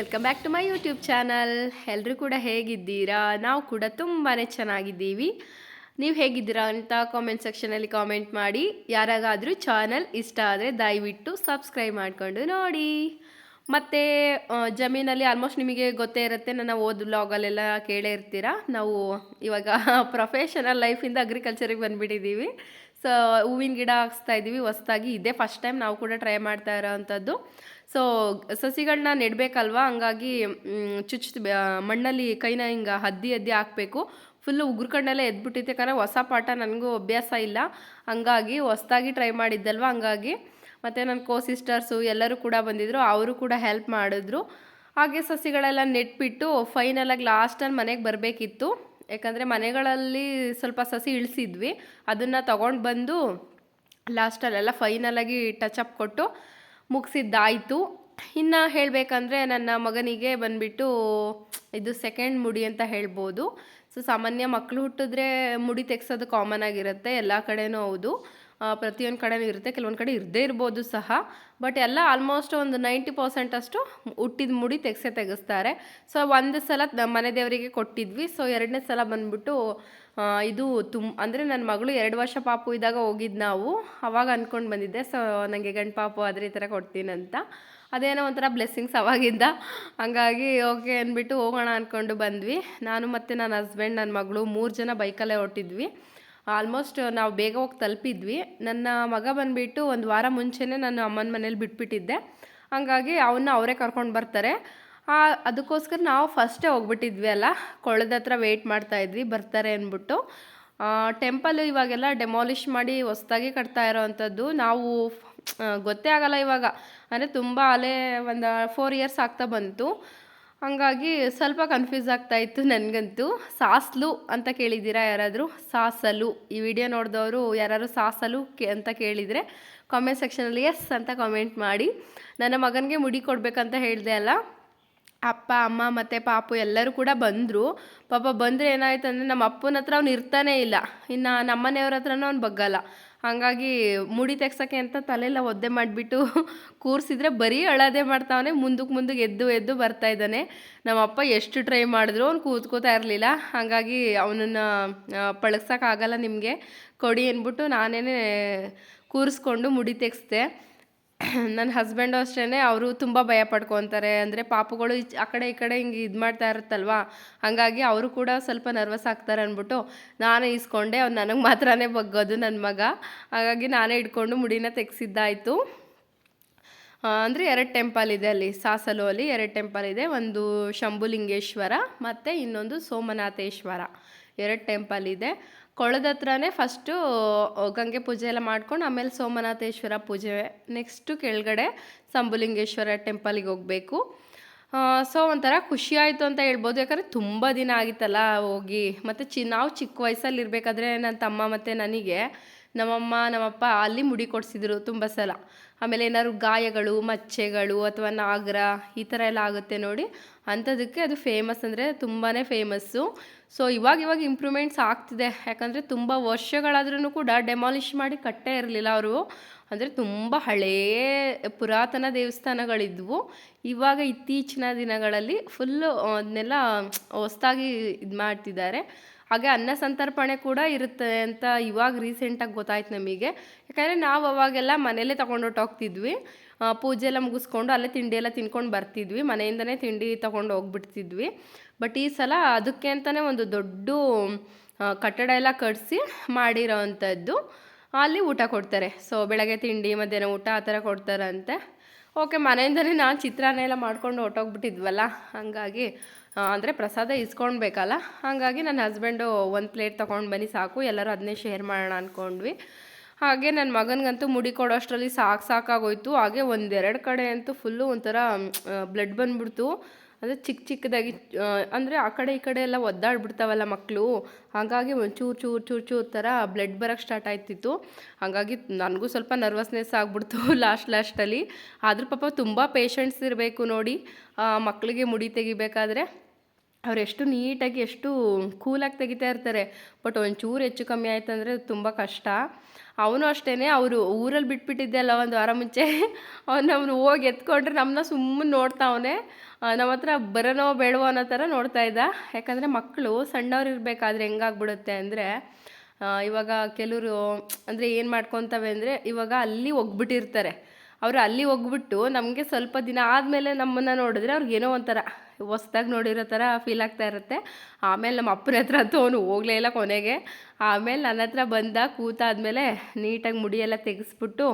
Welcome back to my YouTube channel. ಎಲ್ಲರೂ ಕೂಡ ಹೇಗಿದ್ದೀರಾ? ನಾವು ಕೂಡ ತುಂಬಾ ಚೆನ್ನಾಗಿದ್ದೀವಿ. ನೀವು ಹೇಗಿದ್ದೀರಾ ಅಂತ ಕಾಮೆಂಟ್ ಸೆಕ್ಷನಲ್ಲಿ ಕಾಮೆಂಟ್ ಮಾಡಿ. ಯಾರಾಗಾದರೂ ಚಾನಲ್ ಇಷ್ಟ ಆದರೆ ದಯವಿಟ್ಟು ಸಬ್ಸ್ಕ್ರೈಬ್ ಮಾಡಿಕೊಂಡು ನೋಡಿ. ಮತ್ತು ಜಮೀನಲ್ಲಿ ಆಲ್ಮೋಸ್ಟ್ ನಿಮಗೆ ಗೊತ್ತೇ ಇರುತ್ತೆ, ನನ್ನ ಓದ್ ಬ್ಲಾಗಲ್ಲೆಲ್ಲ ಕೇಳೇ ಇರ್ತೀರಾ? ನಾವು ಇವಾಗ ಪ್ರೊಫೆಷನಲ್ ಲೈಫಿಂದ ಅಗ್ರಿಕಲ್ಚರಿಗೆ ಬಂದುಬಿಟ್ಟಿದ್ದೀವಿ. ಸೊ, ಹೂವಿನ ಗಿಡ ಹಾಕ್ಸ್ತಾ ಇದ್ದೀವಿ ಹೊಸ್ದಾಗಿ ಇದೇ. ಫಸ್ಟ್ ಟೈಮ್ ನಾವು ಕೂಡ ಟ್ರೈ ಮಾಡ್ತಾ ಇರೋ ಅಂಥದ್ದು. ಸೊ ಸಸಿಗಳನ್ನ ನೆಡಬೇಕಲ್ವಾ? ಹಂಗಾಗಿ ಚುಚ್ಚು ಮಣ್ಣಲ್ಲಿ ಕೈನ ಹಿಂಗೆ ಹದ್ದಿ ಹದ್ದಿ ಹಾಕಬೇಕು. ಫುಲ್ಲು ಉಗುರ್ಕಂಡೆಲ್ಲ ಎದ್ಬಿಟ್ಟಿತ್ತು ಯಾಕಂದರೆ ಹೊಸ ಪಾಠ ನನಗೂ ಅಭ್ಯಾಸ ಇಲ್ಲ. ಹಂಗಾಗಿ ಹೊಸ್ದಾಗಿ ಟ್ರೈ ಮಾಡಿದ್ದಲ್ವ? ಹಂಗಾಗಿ. ಮತ್ತು ನನ್ನ ಕೋ ಸಿಸ್ಟರ್ಸು ಎಲ್ಲರೂ ಕೂಡ ಬಂದಿದ್ದರು ಅವರು ಕೂಡ ಹೆಲ್ಪ್ ಮಾಡಿದ್ರು. ಹಾಗೆ ಸಸಿಗಳೆಲ್ಲ ನೆಟ್ಬಿಟ್ಟು ಫೈನಲಾಗಿ ಲಾಸ್ಟಲ್ಲಿ ಮನೆಗೆ ಬರಬೇಕಿತ್ತು. ಯಾಕಂದರೆ ಮನೆಗಳಲ್ಲಿ ಸ್ವಲ್ಪ ಸಸಿ ಇಳಿಸಿದ್ವಿ, ಅದನ್ನು ತಗೊಂಡು ಬಂದು ಲಾಸ್ಟಲ್ಲೆಲ್ಲ ಫೈನಲಾಗಿ ಟಚ್ ಅಪ್ ಕೊಟ್ಟು ಮುಗಿಸಿದ್ದಾಯಿತು. ಇನ್ನು ಹೇಳಬೇಕಂದ್ರೆ ನನ್ನ ಮಗನಿಗೆ ಬಂದುಬಿಟ್ಟು ಇದು ಸೆಕೆಂಡ್ ಮುಡಿ ಅಂತ ಹೇಳ್ಬೋದು. ಸೊ ಸಾಮಾನ್ಯ ಮಕ್ಕಳು ಹುಟ್ಟಿದ್ರೆ ಮುಡಿ ತೆಗ್ಸೋದು ಕಾಮನ್ ಆಗಿರುತ್ತೆ, ಎಲ್ಲ ಕಡೆನೂ ಹೌದು. ಪ್ರತಿಯೊಂದು ಕಡೆನೂ ಇರುತ್ತೆ, ಕೆಲವೊಂದು ಕಡೆ ಇರದೇ ಇರ್ಬೋದು ಸಹ. ಬಟ್ ಎಲ್ಲ ಆಲ್ಮೋಸ್ಟ್ ಒಂದು ನೈಂಟಿ ಪರ್ಸೆಂಟ್ ಅಷ್ಟು ಹುಟ್ಟಿದ ಮುಡಿ ತೆಗೆಸೆ ತೆಗೆಸ್ತಾರೆ. ಸೊ ಒಂದು ಸಲ ಮನೆ ದೇವರಿಗೆ ಕೊಟ್ಟಿದ್ವಿ. ಸೊ ಎರಡನೇ ಸಲ ಬಂದ್ಬಿಟ್ಟು ಇದು ತುಮ್, ಅಂದರೆ ನನ್ನ ಮಗಳು ಎರಡು ವರ್ಷ ಪಾಪು ಇದ್ದಾಗ ಹೋಗಿದ್ದು ನಾವು. ಅವಾಗ ಅಂದ್ಕೊಂಡು ಬಂದಿದ್ದೆ ಸೊ ನನಗೆ ಗಂಡು ಪಾಪು ಆದರೆ ಈ ಥರ ಕೊಡ್ತೀನಂತ ಅದೇನೋ ಒಂಥರ ಬ್ಲೆಸ್ಸಿಂಗ್ಸ್ ಅವಾಗಿಂದ. ಹಂಗಾಗಿ ಓಕೆ ಅಂದ್ಬಿಟ್ಟು ಹೋಗೋಣ ಅಂದ್ಕೊಂಡು ಬಂದ್ವಿ. ನಾನು ಮತ್ತು ನನ್ನ ಹಸ್ಬೆಂಡ್ ನನ್ನ ಮಗಳು ಮೂರು ಜನ ಬೈಕಲ್ಲೇ ಹೊಟ್ಟಿದ್ವಿ ಆಲ್ಮೋಸ್ಟ್ ನಾವು ಬೇಗ ಹೋಗಿ ತಲುಪಿದ್ವಿ. ನನ್ನ ಮಗ ಬಂದುಬಿಟ್ಟು ಒಂದು ವಾರ ಮುಂಚೆನೇ ನಾನು ಅಮ್ಮನ ಮನೇಲಿ ಬಿಟ್ಬಿಟ್ಟಿದ್ದೆ. ಹಂಗಾಗಿ ಅವನ್ನ ಅವರೇ ಕರ್ಕೊಂಡು ಬರ್ತಾರೆ. ಅದಕ್ಕೋಸ್ಕರ ನಾವು ಫಸ್ಟೇ ಹೋಗ್ಬಿಟ್ಟಿದ್ವಿ ಅಲ್ಲ ಕೊಳದ ಹತ್ರ ವೆಯ್ಟ್ ಮಾಡ್ತಾ ಇದ್ವಿ, ಬರ್ತಾರೆ ಅಂದ್ಬಿಟ್ಟು. ಟೆಂಪಲ್ ಇವಾಗೆಲ್ಲ ಡೆಮಾಲಿಷ್ ಮಾಡಿ ಹೊಸ್ದಾಗಿ ಕಟ್ತಾ ಇರೋ ಅಂಥದ್ದು ನಾವು ಗೊತ್ತೇ ಆಗಲ್ಲ ಇವಾಗ. ಅಂದರೆ ತುಂಬ ಅಲೆ ಒಂದು ಫೋರ್ ಇಯರ್ಸ್ ಆಗ್ತಾ ಬಂತು. ಹಂಗಾಗಿ ಸ್ವಲ್ಪ ಕನ್ಫ್ಯೂಸ್ ಆಗ್ತಾ ಇತ್ತು ನನಗಂತೂ. ಸಾಸ್ಲು ಅಂತ ಕೇಳಿದ್ದೀರಾ ಯಾರಾದರೂ? ಸಾಸಲು. ಈ ವಿಡಿಯೋ ನೋಡಿದವರು ಯಾರಾದರೂ ಸಾಸಲು ಕೇ ಅಂತ ಕೇಳಿದರೆ ಕಾಮೆಂಟ್ ಸೆಕ್ಷನಲ್ಲಿ ಎಸ್ ಅಂತ ಕಾಮೆಂಟ್ ಮಾಡಿ. ನನ್ನ ಮಗನಿಗೆ ಮುಡಿ ಕೊಡಬೇಕಂತ ಹೇಳಿದೆ ಅಲ್ಲ. ಅಪ್ಪ, ಅಮ್ಮ ಮತ್ತು ಪಾಪು ಎಲ್ಲರೂ ಕೂಡ ಬಂದರು. ಪಾಪ ಬಂದರೆ ಏನಾಯ್ತು ಅಂದರೆ ನಮ್ಮ ಅಪ್ಪನ ಹತ್ರ ಅವ್ನು ಇರ್ತಾನೇ ಇಲ್ಲ. ಇನ್ನು ನಮ್ಮನೆಯವ್ರ ಹತ್ರನೂ ಅವ್ನು ಬಗ್ಗಲ್ಲ. ಹಾಗಾಗಿ ಮುಡಿ ತೆಗ್ಸೋಕ್ಕೆ ಅಂತ ತಲೆಲ್ಲ ಒದ್ದೆ ಮಾಡಿಬಿಟ್ಟು ಕೂರಿಸಿದ್ರೆ ಬರೀ ಅಳೋದೇ ಮಾಡ್ತಾವನೆ ಮುಂದಕ್ಕೆ ಮುಂದಕ್ಕೆ ಎದ್ದು ಎದ್ದು ಬರ್ತಾ ಇದ್ದಾನೆ. ನಮ್ಮಪ್ಪ ಎಷ್ಟು ಟ್ರೈ ಮಾಡಿದ್ರು ಅವ್ನು ಕೂತ್ಕೋತಾ ಇರಲಿಲ್ಲ. ಹಾಗಾಗಿ ಅವನನ್ನು ಪಳಗ್ಸೋಕ್ಕಾಗಲ್ಲ ನಿಮಗೆ. ಕೊಡಿ ಅಂದ್ಬಿಟ್ಟು ನಾನೇ ಕೂರಿಸ್ಕೊಂಡು ಮುಡಿ ತೆಗ್ಸ್ದೆ. ನನ್ನ ಹಸ್ಬೆಂಡು ಅಷ್ಟೇ ಅವರು ತುಂಬ ಭಯ ಪಡ್ಕೊತಾರೆ. ಅಂದರೆ ಪಾಪುಗಳು ಆ ಕಡೆ ಈ ಕಡೆ ಹಿಂಗೆ ಇದು ಮಾಡ್ತಾ ಇರುತ್ತಲ್ವಾ? ಹಾಗಾಗಿ ಅವರು ಕೂಡ ಸ್ವಲ್ಪ ನರ್ವಸ್ ಆಗ್ತಾರೆ ಅಂದ್ಬಿಟ್ಟು ನಾನೇ ಇಸ್ಕೊಂಡೆ ಅವ್ನು ನನಗೆ ಮಾತ್ರನೇ ಬಗ್ಗೋದು ನನ್ನ ಮಗ. ಹಾಗಾಗಿ ನಾನೇ ಇಟ್ಕೊಂಡು ಮುಡಿನ ತೆಗ್ಸಿದ್ದಾಯಿತು. ಅಂದರೆ ಎರಡು ಟೆಂಪಲ್ ಇದೆ ಅಲ್ಲಿ, ಸಾಸಲು ಅಲ್ಲಿ ಎರಡು ಟೆಂಪಲ್ ಇದೆ. ಒಂದು ಶಂಭುಲಿಂಗೇಶ್ವರ ಮತ್ತು ಇನ್ನೊಂದು ಸೋಮನಾಥೇಶ್ವರ. ಎರಡು ಟೆಂಪಲ್ ಇದೆ. ಕೊಳದ ಹತ್ರನೇ ಫಸ್ಟು ಗಂಗೆ ಪೂಜೆ ಎಲ್ಲ ಮಾಡ್ಕೊಂಡು ಆಮೇಲೆ ಸೋಮನಾಥೇಶ್ವರ ಪೂಜೆ. ನೆಕ್ಸ್ಟು ಕೆಳಗಡೆ ಸಂಬುಲಿಂಗೇಶ್ವರ ಟೆಂಪಲಿಗೆ ಹೋಗಬೇಕು. ಸೊ ಒಂಥರ ಖುಷಿ ಆಯಿತು ಅಂತ ಹೇಳ್ಬೋದು. ಯಾಕಂದರೆ ತುಂಬ ದಿನ ಆಗಿತ್ತಲ್ಲ ಹೋಗಿ. ಮತ್ತು ಚಿ, ನಾವು ಚಿಕ್ಕ ವಯಸ್ಸಲ್ಲಿ ಇರಬೇಕಾದ್ರೆ ನನ್ನ ತಮ್ಮ ಮತ್ತು ನನಗೆ, ನಮ್ಮಮ್ಮ, ನಮ್ಮಪ್ಪ ಅಲ್ಲಿ ಮುಡಿ ಕೊಡಿಸಿದ್ರು ತುಂಬ ಸಲ. ಆಮೇಲೆ ಏನಾದ್ರು ಗಾಯಗಳು, ಮಚ್ಚೆಗಳು ಅಥವಾ ನಾಗರ ಈ ಥರ ಎಲ್ಲ ಆಗುತ್ತೆ ನೋಡಿ. ಅಂಥದಕ್ಕೆ ಅದು ಫೇಮಸ್ ಅಂದರೆ ತುಂಬಾ ಫೇಮಸ್ಸು ಸೊ ಇವಾಗ ಇವಾಗ ಇಂಪ್ರೂವ್ಮೆಂಟ್ಸ್ ಆಗ್ತಿದೆ. ಯಾಕಂದರೆ ತುಂಬ ವರ್ಷಗಳಾದ್ರೂ ಕೂಡ ಡೆಮಾಲಿಷ್ ಮಾಡಿ ಕಟ್ಟೇ ಇರಲಿಲ್ಲ ಅವರು. ಅಂದರೆ ತುಂಬ ಹಳೇ ಪುರಾತನ ದೇವಸ್ಥಾನಗಳಿದ್ವು. ಇವಾಗ ಇತ್ತೀಚಿನ ದಿನಗಳಲ್ಲಿ ಫುಲ್ಲು ಅದನ್ನೆಲ್ಲ ಹೊಸ್ದಾಗಿ ಇದು ಮಾಡ್ತಿದ್ದಾರೆ. ಹಾಗೆ ಅನ್ನ ಸಂತರ್ಪಣೆ ಕೂಡ ಇರುತ್ತೆ ಅಂತ ಇವಾಗ ರೀಸೆಂಟಾಗಿ ಗೊತ್ತಾಯ್ತು ನಮಗೆ. ಯಾಕಂದರೆ ನಾವು ಅವಾಗೆಲ್ಲ ಮನೆಯಲ್ಲೇ ತೊಗೊಂಡೊಟ್ಟು ಹೋಗ್ತಿದ್ವಿ. ಪೂಜೆ ಎಲ್ಲ ಮುಗಿಸ್ಕೊಂಡು ಅಲ್ಲೇ ತಿಂಡಿ ಎಲ್ಲ ತಿನ್ಕೊಂಡು ಬರ್ತಿದ್ವಿ. ಮನೆಯಿಂದನೇ ತಿಂಡಿ ತೊಗೊಂಡು ಹೋಗ್ಬಿಡ್ತಿದ್ವಿ. ಬಟ್ ಈ ಸಲ ಅದಕ್ಕೆ ಅಂತಲೇ ಒಂದು ದೊಡ್ಡ ಕಟ್ಟಡ ಎಲ್ಲ ಕಟ್ಟಿಸಿ ಮಾಡಿರೋ ಅಂಥದ್ದು. ಅಲ್ಲಿ ಊಟ ಕೊಡ್ತಾರೆ. ಸೊ ಬೆಳಗ್ಗೆ ತಿಂಡಿ, ಮಧ್ಯಾಹ್ನ ಊಟ ಆ ಥರ ಕೊಡ್ತಾರಂತೆ. ಓಕೆ, ಮನೆಯಿಂದಲೇ ನಾನು ಚಿತ್ರಾನ್ನ ಎಲ್ಲ ಮಾಡ್ಕೊಂಡು ಹೊಟ್ಟೋಗ್ಬಿಟ್ಟಿದ್ವಲ್ಲ ಹಾಗಾಗಿ ಅಂದರೆ ಪ್ರಸಾದ ಇಸ್ಕೊಳ್ಬೇಕಲ್ಲ ಹಾಗಾಗಿ ನನ್ನ ಹಸ್ಬೆಂಡು ಒಂದು ಪ್ಲೇಟ್ ತೊಗೊಂಡು ಬನ್ನಿ ಸಾಕು, ಎಲ್ಲರೂ ಅದನ್ನೇ ಶೇರ್ ಮಾಡೋಣ ಅಂದ್ಕೊಂಡ್ವಿ ಹಾಗೆ ನನ್ನ ಮಗನಿಗಂತೂ ಮುಡಿ ಕೊಡೋಷ್ಟರಲ್ಲಿ ಸಾಕು ಸಾಕಾಗೋಯ್ತು, ಹಾಗೆ ಒಂದೆರಡು ಕಡೆ ಅಂತೂ ಫುಲ್ಲು ಒಂಥರ ಬ್ಲಡ್ ಬಂದ್ಬಿಡ್ತು. ಅಂದರೆ ಚಿಕ್ಕ ಚಿಕ್ಕದಾಗಿ ಅಂದರೆ ಆ ಕಡೆ ಈ ಕಡೆ ಎಲ್ಲ ಒದ್ದಾಡ್ಬಿಡ್ತಾವಲ್ಲ ಮಕ್ಕಳು ಹಾಗಾಗಿ ಒಂದು ಚೂರು ಚೂರು ಚೂರು ಚೂರು ಥರ ಬ್ಲಡ್ ಬರೋಕ್ಕೆ ಸ್ಟಾರ್ಟ್ ಆಯ್ತಿತ್ತು. ಹಾಗಾಗಿ ನನಗೂ ಸ್ವಲ್ಪ ನರ್ವಸ್ನೆಸ್ ಆಗ್ಬಿಡ್ತು ಲಾಸ್ಟ್ ಲಾಸ್ಟಲ್ಲಿ ಆದರೂ ಪಾಪ ತುಂಬ ಪೇಷಂಟ್ಸ್ ಇರಬೇಕು ನೋಡಿ. ಮಕ್ಕಳಿಗೆ ಮುಡಿ ತೆಗಿಬೇಕಾದ್ರೆ. ಅವ್ರು ಎಷ್ಟು ನೀಟಾಗಿ, ಎಷ್ಟು ಕೂಲಾಗಿ ತೆಗಿತಾ ಇರ್ತಾರೆ. ಬಟ್ ಒಂಚೂರು ಹೆಚ್ಚು ಕಮ್ಮಿ ಆಯ್ತು ಅಂದರೆ ತುಂಬ ಕಷ್ಟ. ಅವನು ಅಷ್ಟೇ ಅವರು ಊರಲ್ಲಿ ಬಿಟ್ಬಿಟ್ಟಿದ್ದೆ ಅಲ್ಲ ಒಂದು ವಾರ ಮುಂಚೆ. ಅವ್ನು ಅವನು ಹೋಗಿ ಎತ್ಕೊಂಡ್ರೆ ನಮ್ಮನ್ನ ಸುಮ್ಮನೆ ನೋಡ್ತಾವನೆ ನಮ್ಮ ಹತ್ರ ಬರೋನೋ ಬೇಡವೋ ಅನ್ನೋ ಥರ ನೋಡ್ತಾ ಇದ್ದ. ಯಾಕಂದರೆ ಮಕ್ಕಳು ಸಣ್ಣವ್ರು ಇರಬೇಕಾದ್ರೆ ಹೆಂಗಾಗ್ಬಿಡುತ್ತೆ ಅಂದರೆ ಇವಾಗ ಕೆಲವರು ಅಂದರೆ ಏನು ಮಾಡ್ಕೊತವೆ ಅಂದರೆ ಇವಾಗ ಅಲ್ಲಿ ಹೋಗ್ಬಿಟ್ಟಿರ್ತಾರೆ. ಅವರು ಅಲ್ಲಿ ಹೋಗ್ಬಿಟ್ಟು ನಮಗೆ ಸ್ವಲ್ಪ ದಿನ ಆದಮೇಲೆ ನಮ್ಮನ್ನು ನೋಡಿದ್ರೆ ಅವ್ರಿಗೆ ಏನೋ ಒಂಥರ ಹೊಸ್ದಾಗಿ ನೋಡಿರೋ ಥರ ಫೀಲ್ ಆಗ್ತಾ ಇರುತ್ತೆ. ಆಮೇಲೆ ನಮ್ಮ ಅಪ್ಪನ ಹತ್ರ ಅಂತೂ ಅವನು ಹೋಗಲೇ ಇಲ್ಲ ಕೊನೆಗೆ. ಆಮೇಲೆ ನನ್ನ ಹತ್ರ ಬಂದ ಕೂತಾದ್ಮೇಲೆ ನೀಟಾಗಿ ಮುಡಿಯೆಲ್ಲ ತೆಗೆಸ್ಬಿಟ್ಟು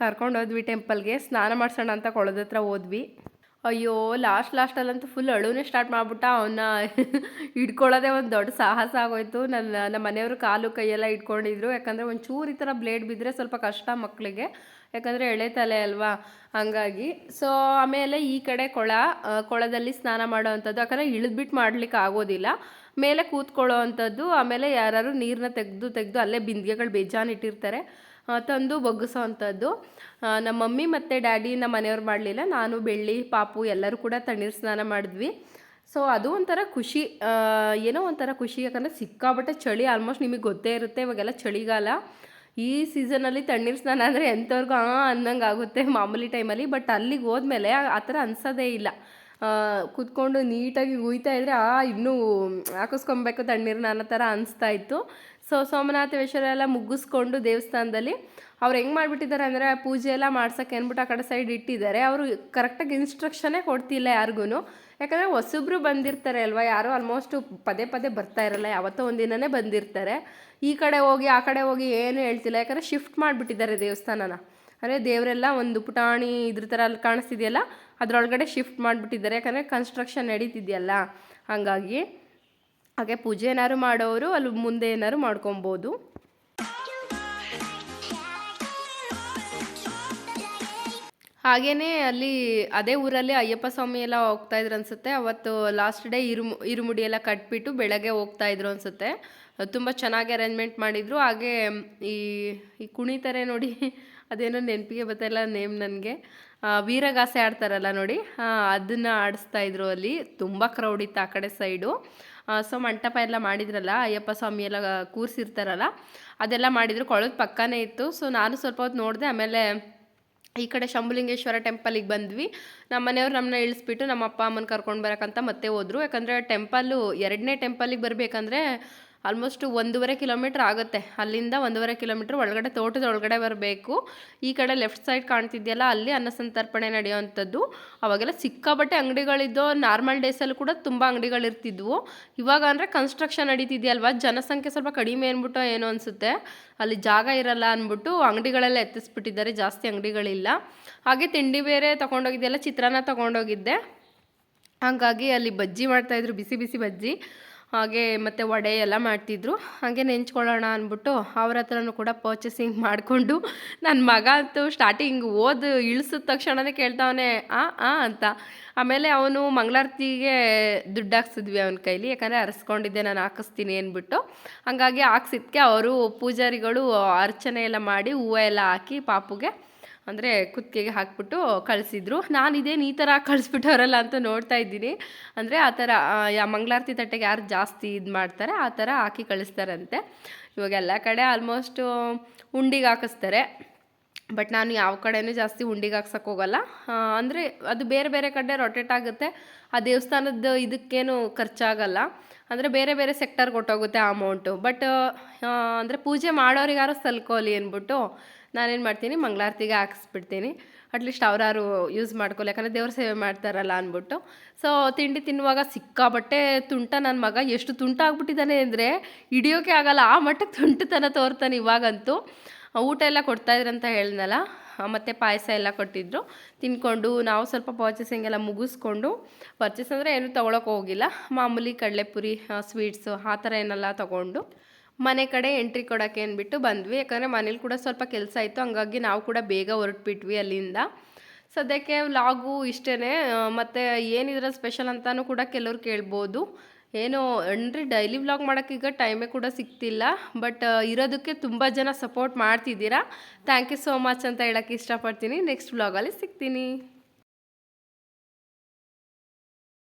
ಕರ್ಕೊಂಡು ಹೋದ್ವಿ ಟೆಂಪಲ್ಗೆ ಸ್ನಾನ ಮಾಡಿಸೋಣ ಅಂತ ಕೊಳದ ಹತ್ರ ಹೋದ್ವಿ. ಅಯ್ಯೋ ಲಾಸ್ಟ್ ಲಾಸ್ಟಲ್ಲಂತೂ ಫುಲ್ ಅಳುವೇ ಸ್ಟಾರ್ಟ್ ಮಾಡಿಬಿಟ್ಟ ಅವನ್ನ ಹಿಡ್ಕೊಳ್ಳೋದೇ ಒಂದು ದೊಡ್ಡ ಸಾಹಸ ಆಗೋಯ್ತು. ನನ್ನ ನಮ್ಮ ಮನೆಯವರು ಕಾಲು ಕೈಯೆಲ್ಲ ಇಟ್ಕೊಂಡಿದ್ರು ಯಾಕಂದರೆ ಒಂಚೂರು ಈ ಥರ ಬ್ಲೇಡ್ ಬಿದ್ದರೆ ಸ್ವಲ್ಪ ಕಷ್ಟ ಮಕ್ಕಳಿಗೆ ಯಾಕಂದರೆ ಎಳೆ ತಲೆ ಅಲ್ವಾ? ಹಂಗಾಗಿ. ಸೊ ಆಮೇಲೆ ಈ ಕಡೆ ಕೊಳ ಕೊಳದಲ್ಲಿ ಸ್ನಾನ ಮಾಡೋ ಅಂಥದ್ದು ಯಾಕಂದರೆ ಇಳಿದ್ಬಿಟ್ಟು ಮಾಡ್ಲಿಕ್ಕೆ ಆಗೋದಿಲ್ಲ. ಮೇಲೆ ಕೂತ್ಕೊಳ್ಳೋ ಅಂಥದ್ದು, ಆಮೇಲೆ ಯಾರು ನೀರನ್ನ ತೆಗೆದು ತೆಗೆದು ಅಲ್ಲೇ ಬಿಂದಿಗೆಗಳು ಬೇಜಾನ್ ಇಟ್ಟಿರ್ತಾರೆ. ತಂದು ಬಗ್ಗಿಸೋ ಅಂಥದ್ದು. ನಮ್ಮ ಮಮ್ಮಿ ಮತ್ತು ಡ್ಯಾಡಿ ನಮ್ಮ ಮನೆಯವ್ರು ಮಾಡಲಿಲ್ಲ. ನಾನು, ಬೆಳ್ಳಿ, ಪಾಪು ಎಲ್ಲರೂ ಕೂಡ ತಣ್ಣೀರು ಸ್ನಾನ ಮಾಡಿದ್ವಿ. ಸೊ ಅದು ಒಂಥರ ಖುಷಿ. ಏನೋ ಒಂಥರ ಖುಷಿ. ಯಾಕಂದರೆ ಸಿಕ್ಕಾಬಟ್ಟೆ ಚಳಿ, ಆಲ್ಮೋಸ್ಟ್ ನಿಮಗೆ ಗೊತ್ತೇ ಇರುತ್ತೆ ಇವಾಗೆಲ್ಲ ಚಳಿಗಾಲ. ಈ ಸೀಸನಲ್ಲಿ ತಣ್ಣೀರು ಸ್ನಾನ ಅಂದರೆ ಎಂಥವ್ರಿಗೂ ಅನ್ನಂಗೆ ಆಗುತ್ತೆ ಮಾಮೂಲಿ ಟೈಮಲ್ಲಿ. ಬಟ್ ಅಲ್ಲಿಗೆ ಹೋದ್ಮೇಲೆ ಆ ಥರ ಅನ್ಸೋದೇ ಇಲ್ಲ. ಕೂತ್ಕೊಂಡು ನೀಟಾಗಿ ಉಯ್ತಾ ಇದ್ದರೆ ಆ, ಇನ್ನೂ ಹಾಕಿಸ್ಕೊಬೇಕು ತಣ್ಣೀರು ಅನ್ನೋ ಥರ ಅನಿಸ್ತಾ ಇತ್ತು. ಸೊ ಸೋಮನಾಥೇಶ್ವರ ಎಲ್ಲ ಮುಗಿಸ್ಕೊಂಡು ದೇವಸ್ಥಾನದಲ್ಲಿ, ಅವ್ರು ಹೆಂಗೆ ಮಾಡಿಬಿಟ್ಟಿದ್ದಾರೆ ಅಂದರೆ, ಪೂಜೆ ಎಲ್ಲ ಮಾಡ್ಸೋಕ್ಕೆ ಅಂದ್ಬಿಟ್ಟು ಆ ಕಡೆ ಸೈಡ್ ಇಟ್ಟಿದ್ದಾರೆ. ಅವರು ಕರೆಕ್ಟಾಗಿ ಇನ್ಸ್ಟ್ರಕ್ಷನೇ ಕೊಡ್ತಿಲ್ಲ ಯಾರಿಗೂ ಯಾಕಂದರೆ ಹೊಸಬ್ರು ಬಂದಿರ್ತಾರೆ ಅಲ್ವಾ? ಯಾರೋ ಆಲ್ಮೋಸ್ಟು ಪದೇ ಪದೇ ಬರ್ತಾ ಇರಲ್ಲ. ಯಾವತ್ತೋ ಒಂದಿನನೇ ಬಂದಿರ್ತಾರೆ. ಈ ಕಡೆ ಹೋಗಿ, ಆ ಕಡೆ ಹೋಗಿ ಏನು ಹೇಳ್ತಿಲ್ಲ. ಯಾಕಂದರೆ ಶಿಫ್ಟ್ ಮಾಡಿಬಿಟ್ಟಿದ್ದಾರೆ ದೇವಸ್ಥಾನನ. ಅಂದರೆ ದೇವರೆಲ್ಲ ಒಂದು ಪುಟಾಣಿ ಇದ್ರ ಥರ ಅಲ್ಲಿ ಕಾಣಿಸ್ತಿದೆಯಲ್ಲ? ಅದರೊಳಗಡೆ ಶಿಫ್ಟ್ ಮಾಡಿಬಿಟ್ಟಿದ್ದಾರೆ. ಯಾಕಂದರೆ ಕನ್ಸ್ಟ್ರಕ್ಷನ್ ನಡೀತಿದೆಯಲ್ಲ. ಹಾಗಾಗಿ ಹಾಗೆ ಪೂಜೆ ಏನಾದ್ರು ಮಾಡೋರು, ಅಲ್ಲಿ ಮುಂದೆ ಏನಾದ್ರು ಮಾಡ್ಕೊಬೋದು. ಹಾಗೆಯೇ ಅಲ್ಲಿ ಅದೇ ಊರಲ್ಲಿ ಅಯ್ಯಪ್ಪ ಸ್ವಾಮಿ ಎಲ್ಲ ಹೋಗ್ತಾ ಇದ್ರು ಅನ್ಸುತ್ತೆ. ಅವತ್ತು ಲಾಸ್ಟ್ ಡೇ ಇರು, ಇರುಮುಡಿ ಎಲ್ಲ ಕಟ್ಬಿಟ್ಟು ಬೆಳಗ್ಗೆ ಹೋಗ್ತಾ ಇದ್ರು ಅನ್ಸುತ್ತೆ. ತುಂಬ ಚೆನ್ನಾಗಿ ಅರೇಂಜ್ಮೆಂಟ್ ಮಾಡಿದರು. ಹಾಗೆ ಈ ಈ ಕುಣಿತಾರೆ ನೋಡಿ, ಅದೇನೋ ನೆನಪಿಗೆ ಬರ್ತಾಯಿಲ್ಲ ನೇಮ್ ನನಗೆ. ವೀರಗಾಸೆ ಆಡ್ತಾರಲ್ಲ ನೋಡಿ ಅದನ್ನು ಆಡಿಸ್ತಾ ಇದ್ರು ಅಲ್ಲಿ. ತುಂಬ ಕ್ರೌಡ್ ಇತ್ತು ಆ ಕಡೆ ಸೈಡು ಸೊ ಮಂಟಪ ಎಲ್ಲ ಮಾಡಿದ್ರಲ್ಲ, ಅಯ್ಯಪ್ಪ ಸ್ವಾಮಿ ಎಲ್ಲ ಕೂರಿಸಿರ್ತಾರಲ್ಲ, ಅದೆಲ್ಲ ಮಾಡಿದ್ರು. ಕೊಳದ ಪಕ್ಕನೇ ಇತ್ತು. ಸೊ ನಾನು ಸ್ವಲ್ಪ ಹೊತ್ತು ನೋಡಿದೆ, ಆಮೇಲೆ ಈ ಕಡೆ ಶಂಭುಲಿಂಗೇಶ್ವರ ಟೆಂಪಲಿಗೆ ಬಂದ್ವಿ. ನಮ್ಮ ಮನೆಯವ್ರು ನಮ್ಮನ್ನ ಇಳಿಸ್ಬಿಟ್ಟು ನಮ್ಮ ಅಪ್ಪ ಅಮ್ಮನ ಕರ್ಕೊಂಡು ಬರೋಕ್ಕಂತ ಮತ್ತೆ ಹೋದ್ರು. ಯಾಕಂದರೆ ಟೆಂಪಲ್ಲು ಎರಡನೇ ಟೆಂಪಲಿಗೆ ಬರಬೇಕಂದ್ರೆ ಆಲ್ಮೋಸ್ಟ್ ಒಂದೂವರೆ ಕಿಲೋಮೀಟ್ರ್ ಆಗುತ್ತೆ. ಅಲ್ಲಿಂದ ಒಂದೂವರೆ ಕಿಲೋಮೀಟ್ರ್ ಒಳಗಡೆ, ತೋಟದ ಒಳಗಡೆ ಬರಬೇಕು. ಈ ಕಡೆ ಲೆಫ್ಟ್ ಸೈಡ್ ಕಾಣ್ತಿದೆಯಲ್ಲ, ಅಲ್ಲಿ ಅನ್ನಸಂತರ್ಪಣೆ ನಡೆಯುವಂಥದ್ದು. ಅವಾಗೆಲ್ಲ ಸಿಕ್ಕಾಬಟ್ಟೆ ಅಂಗಡಿಗಳಿದ್ದೋ ನಾರ್ಮಲ್ ಡೇಸಲ್ಲೂ ಕೂಡ ತುಂಬ ಅಂಗಡಿಗಳಿರ್ತಿದ್ವು. ಇವಾಗ ಅಂದರೆ ಕನ್ಸ್ಟ್ರಕ್ಷನ್ ನಡೀತಿದೆಯಲ್ವ? ಜನಸಂಖ್ಯೆ ಸ್ವಲ್ಪ ಕಡಿಮೆ ಅಂದ್ಬಿಟ್ಟು ಏನು ಅನಿಸುತ್ತೆ. ಅಲ್ಲಿ ಜಾಗ ಇರಲ್ಲ ಅಂದ್ಬಿಟ್ಟು ಅಂಗಡಿಗಳೆಲ್ಲ ಎತ್ತಿಸ್ಬಿಟ್ಟಿದ್ದಾರೆ. ಜಾಸ್ತಿ ಅಂಗಡಿಗಳಿಲ್ಲ. ಹಾಗೆ ತಿಂಡಿ ಬೇರೆ ತೊಗೊಂಡೋಗಿದ್ದೆಲ್ಲ ಚಿತ್ರಾನ್ನ ತೊಗೊಂಡೋಗಿದ್ದೆ. ಹಾಗಾಗಿ ಅಲ್ಲಿ ಬಜ್ಜಿ ಮಾಡ್ತಾಯಿದ್ರು ಬಿಸಿ ಬಿಸಿ ಬಜ್ಜಿ. ಹಾಗೆ ಮತ್ತು ವಡೆ ಎಲ್ಲ ಮಾಡ್ತಿದ್ರು. ಹಾಗೆ ನೆಂಚ್ಕೊಳ್ಳೋಣ ಅಂದ್ಬಿಟ್ಟು ಅವ್ರ ಹತ್ರನೂ ಕೂಡ ಪರ್ಚೇಸಿಂಗ್ ಮಾಡಿಕೊಂಡು ನನ್ನ ಮಗ ಅಂತೂ ಸ್ಟಾರ್ಟಿಂಗ್ ಓದು ಇಳಿಸಿದ ತಕ್ಷಣವೇ ಕೇಳ್ತಾವನೆ, ಆ ಆ ಅಂತ. ಆಮೇಲೆ ಅವನು ಮಂಗಳಾರತಿಗೆ ದುಡ್ಡು ಹಾಕ್ಸಿದ್ವಿ ಅವನ ಕೈಲಿ, ಯಾಕಂದರೆ ಅರಸ್ಕೊಂಡಿದ್ದೆ, ನಾನು ಹಾಕಿಸ್ತೀನಿ ಅಂದ್ಬಿಟ್ಟು. ಹಂಗಾಗಿ ಹಾಕ್ಸಿದ್ಕೆ ಅವರು ಪೂಜಾರಿಗಳು ಅರ್ಚನೆ ಎಲ್ಲ ಮಾಡಿ ಹೂವು ಎಲ್ಲ ಹಾಕಿ ಪಾಪುಗೆ ಅಂದರೆ ಕುತ್ತಿಗೆಗೆ ಹಾಕ್ಬಿಟ್ಟು ಕಳಿಸಿದ್ರು. ನಾನು ಇದೇನು ಈ ಥರ ಕಳಿಸ್ಬಿಟ್ಟವರಲ್ಲ ಅಂತ ನೋಡ್ತಾ ಇದ್ದೀನಿ. ಅಂದರೆ ಆ ಥರ ಯಾ ಮಂಗಳಾರತಿ ತಟ್ಟೆಗೆ ಯಾರು ಜಾಸ್ತಿ ಇದು ಮಾಡ್ತಾರೆ, ಆ ಥರ ಹಾಕಿ ಕಳಿಸ್ತಾರಂತೆ. ಇವಾಗ ಎಲ್ಲ ಕಡೆ ಆಲ್ಮೋಸ್ಟು ಉಂಡಿಗೆ ಹಾಕಿಸ್ತಾರೆ. ಬಟ್ ನಾನು ಯಾವ ಕಡೆಯೂ ಜಾಸ್ತಿ ಉಂಡಿಗೆ ಹಾಕ್ಸಕ್ಕೆ ಹೋಗಲ್ಲ. ಅಂದರೆ ಅದು ಬೇರೆ ಬೇರೆ ಕಡೆ ರೊಟೇಟ್ ಆಗುತ್ತೆ. ಆ ದೇವಸ್ಥಾನದ ಇದಕ್ಕೇನು ಖರ್ಚಾಗಲ್ಲ. ಅಂದರೆ ಬೇರೆ ಬೇರೆ ಸೆಕ್ಟರ್ಗೆ ಕೊಟ್ಟೋಗುತ್ತೆ ಆ ಅಮೌಂಟು ಬಟ್ ಅಂದರೆ ಪೂಜೆ ಮಾಡೋರಿಗಾರು ಸಲ್ಕೋಲಿ ಅಂದ್ಬಿಟ್ಟು ನಾನೇನು ಮಾಡ್ತೀನಿ, ಮಂಗಳಾರತಿಗೆ ಹಾಕಿಸ್ಬಿಡ್ತೀನಿ. ಅಟ್ಲೀಸ್ಟ್ ಅವರಾರು ಯೂಸ್ ಮಾಡ್ಕೊಳ್ಳಿ ಯಾಕಂದರೆ ದೇವ್ರ ಸೇವೆ ಮಾಡ್ತಾರಲ್ಲ ಅಂದ್ಬಿಟ್ಟು ಸೊ ತಿಂಡಿ ತಿನ್ನುವಾಗ ಸಿಕ್ಕಾಬಟ್ಟೆ ತುಂಟ ನನ್ನ ಮಗ. ಎಷ್ಟು ತುಂಟ ಆಗ್ಬಿಟ್ಟಿದ್ದಾನೆ ಅಂದರೆ ಹಿಡಿಯೋಕೆ ಆಗಲ್ಲ. ಆ ಮಟ್ಟಕ್ಕೆ ತುಂಟತನ ತೋರ್ತಾನೆ ಇವಾಗಂತೂ. ಊಟ ಎಲ್ಲ ಕೊಡ್ತಾಯಿದ್ರಂತ ಹೇಳ್ದಲ್ಲ ಮತ್ತು ಪಾಯಸ ಎಲ್ಲ ಕೊಟ್ಟಿದ್ರು. ತಿನ್ಕೊಂಡು ನಾವು ಸ್ವಲ್ಪ ಪರ್ಚೇಸಿಂಗ್ ಎಲ್ಲ ಮುಗಿಸ್ಕೊಂಡು ಪರ್ಚೇಸ್ ಅಂದರೆ ಏನು ತೊಗೊಳಕ್ಕೆ ಹೋಗಿಲ್ಲ. ಮಾಮೂಲಿ ಕಡಲೆಪುರಿ ಸ್ವೀಟ್ಸು ಆ ಥರ ಏನೆಲ್ಲ ತೊಗೊಂಡು. ಮನೆ ಕಡೆ ಎಂಟ್ರಿ ಕೊಡೋಕ್ಕೆ ಅಂದ್ಬಿಟ್ಟು ಬಂದ್ವಿ. ಯಾಕಂದರೆ ಮನೇಲಿ ಕೂಡ ಸ್ವಲ್ಪ ಕೆಲಸ ಇತ್ತು. ಹಂಗಾಗಿ ನಾವು ಕೂಡ ಬೇಗ ಹೊರಟ್ಬಿಟ್ವಿ ಅಲ್ಲಿಂದ. ಸದ್ಯಕ್ಕೆ ವ್ಲಾಗು ಇಷ್ಟೇ ಮತ್ತು ಏನಿದ್ರೆ ಸ್ಪೆಷಲ್ ಅಂತಲೂ ಕೂಡ ಕೆಲವ್ರು ಕೇಳ್ಬೋದು. ಏನು, ಅಂದರೆ ಡೈಲಿ ವ್ಲಾಗ್ ಮಾಡೋಕ್ಕೀಗ ಟೈಮೇ ಕೂಡ ಸಿಗ್ತಿಲ್ಲ ಬಟ್ ಇರೋದಕ್ಕೆ ತುಂಬ ಜನ ಸಪೋರ್ಟ್ ಮಾಡ್ತಿದ್ದೀರಾ. ಥ್ಯಾಂಕ್ ಯು ಸೋ ಮಚ್ ಅಂತ ಹೇಳೋಕ್ಕೆ ಇಷ್ಟಪಡ್ತೀನಿ. ನೆಕ್ಸ್ಟ್ ವ್ಲಾಗಲ್ಲಿ ಸಿಗ್ತೀನಿ.